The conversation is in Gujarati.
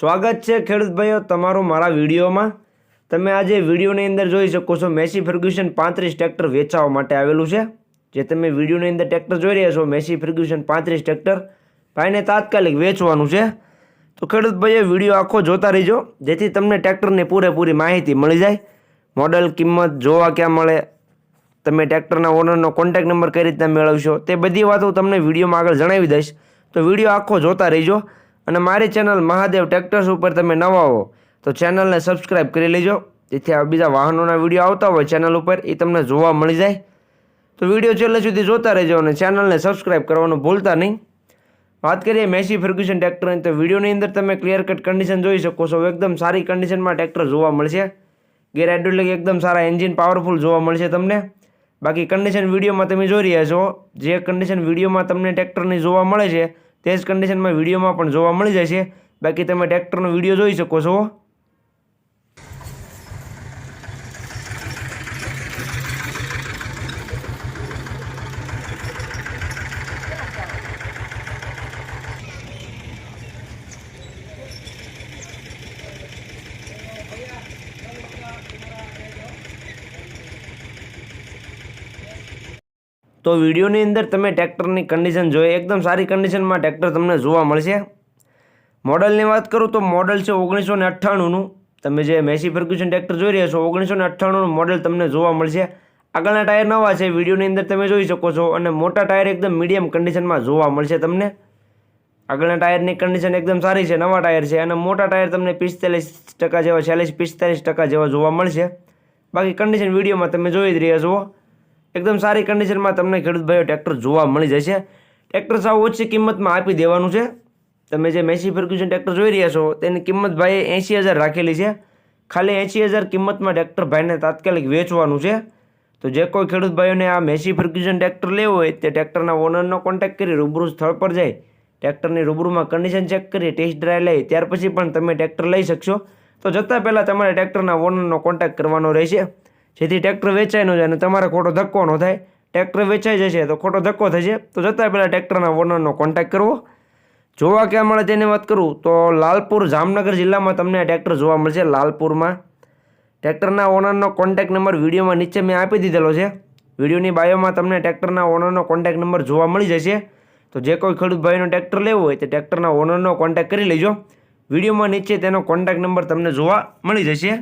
સ્વાગત છે ખેડૂત ભાઈઓ તમારું મારા વિડીયોમાં. તમે આજે વિડીયોની અંદર જોઈ શકો છો મેસી ફર્ગ્યુશન પાંત્રીસ ટ્રેક્ટર વેચાવા માટે આવેલું છે. જે તમે વિડીયોની અંદર ટ્રેક્ટર જોઈ રહ્યા છો, મેસી ફર્ગ્યુશન પાંત્રીસ ટ્રેક્ટર ભાઈને તાત્કાલિક વેચવાનું છે. તો ખેડૂત ભાઈએ વીડિયો આખો જોતા રહીજો, જેથી તમને ટ્રેક્ટરની પૂરેપૂરી માહિતી મળી જાય. મોડલ, કિંમત જોવા ક્યાં મળે, તમે ટ્રેક્ટરના ઓનરનો કોન્ટેક નંબર કઈ રીતના મેળવશો, તે બધી વાતો તમને વિડીયોમાં આગળ જણાવી દઈશ. તો વીડિયો આખો જોતા રહીજો. અને મારી ચેનલ મહાદેવ ટ્રેક્ટર્સ ઉપર તમે નવા હો, તો ચેનલને સબસ્ક્રાઈબ કરી લેજો. જેથી આ બીજા વાહનોના વીડિયો આવતા હોય ચેનલ ઉપર, એ તમને જોવા મળી જાય. તો વીડિયો છેલ્લે સુધી જોતા રહેજો અને ચેનલને સબસ્ક્રાઈબ કરવાનું ભૂલતા નહીં. વાત કરીએ મેસી ફર્ગ્યુસન ટ્રેક્ટરની, તો વિડીયોની અંદર તમે ક્લિયર કટ કન્ડિશન જોઈ શકો છો. એકદમ સારી કન્ડિશનમાં ટ્રેક્ટર જોવા મળશે. ગેર હાઇડ્રોલિક, એકદમ સારા એન્જિન પાવરફુલ જોવા મળશે તમને. બાકી કન્ડિશન વિડીયોમાં તમે જોઈ રહ્યા છો. જે કન્ડિશન વિડીયોમાં તમને ટ્રેક્ટરની જોવા મળે છે તે જ કન્ડિશનમાં વિડીયોમાં પણ જોવા મળી જશે. બાકી તમે ટ્રેક્ટરનો વીડિયો જોઈ શકો છો. તો વિડીયોની અંદર તમે ટ્રેક્ટરની કન્ડિશન જોઈએ એકદમ સારી કન્ડિશનમાં ટ્રેક્ટર તમને જોવા મળશે. મોડલની વાત કરું તો મોડલ છે ઓગણીસો ને અઠ્ઠાણુંનું. તમે જે મેસી ફર્ગ્યુસન ટ્રેક્ટર જોઈ રહ્યા છો, ઓગણીસો ને અઠ્ઠાણુંનું મોડલ તમને જોવા મળશે. આગળના ટાયર નવા છે, વિડીયોની અંદર તમે જોઈ શકો છો અને મોટા ટાયર એકદમ મીડિયમ કન્ડિશનમાં જોવા મળશે તમને. આગળના ટાયરની કન્ડિશન એકદમ સારી છે, નવા ટાયર છે અને મોટા ટાયર તમને પિસ્તાલીસ ટકા જેવા ચાલીસ પિસ્તાલીસ ટકા જેવા જોવા મળશે. બાકી કન્ડિશન વિડીયોમાં તમે જોઈ જ રહ્યા છો. એકદમ સારી કન્ડિશનમાં તમને ખેડૂત ભાઈઓ ટ્રેક્ટર જોવા મળી જશે. ટ્રેક્ટર સાવ ઓછી કિંમતમાં આપી દેવાનું છે. તમે જે મેસી ફર્ગ્યુઝન ટ્રેક્ટર જોઈ રહ્યા છો, તેની કિંમત ભાઈએ એંસી હજાર રાખેલી છે. ખાલી એંસી હજાર કિંમતમાં ટ્રેક્ટર ભાઈને તાત્કાલિક વેચવાનું છે. તો જે કોઈ ખેડૂત ભાઈઓને આ મેસી ફર્ગ્યુઝન ટ્રેક્ટર લેવું હોય, તે ટ્રેક્ટરના ઓનરનો કોન્ટેક્ટ કરી રૂબરૂ સ્થળ પર જાય. ટ્રેક્ટરની રૂબરૂમાં કન્ડિશન ચેક કરી ટેસ્ટ ડ્રાઈવ લઈ ત્યાર પછી પણ તમે ટ્રેક્ટર લઈ શકશો. તો જતાં પહેલાં તમારે ટ્રેક્ટરના ઓનરનો કોન્ટેક્ટ કરવાનો રહેશે. જેથી ટ્રેક્ટર વેચાઈ ન જાય અને તમારે ખોટો ધક્કો ન થાય. ટ્રેક્ટર વેચાઈ જશે તો ખોટો ધક્કો થશે. તો જતાં પહેલાં ટ્રેક્ટરના ઓનરનો કોન્ટેક્ટ કરવો. જોવા ક્યાં મળે તેની વાત કરું તો લાલપુર જામનગર જિલ્લામાં તમને આ ટ્રેક્ટર જોવા મળશે લાલપુરમાં. ટ્રેક્ટરના ઓનરનો કોન્ટેક્ટ નંબર વિડીયોમાં નીચે મેં આપી દીધેલો છે. વિડીયોની બાયોમાં તમને ટ્રેક્ટરના ઓનરનો કોન્ટેક્ટ નંબર જોવા મળી જશે. તો જે કોઈ ખેડૂત ભાઈનો ટ્રેક્ટર લેવું હોય તે ટ્રેક્ટરના ઓનરનો કોન્ટેક્ટ કરી લેજો. વિડીયોમાં નીચે તેનો કોન્ટેક્ટ નંબર તમને જોવા મળી જશે.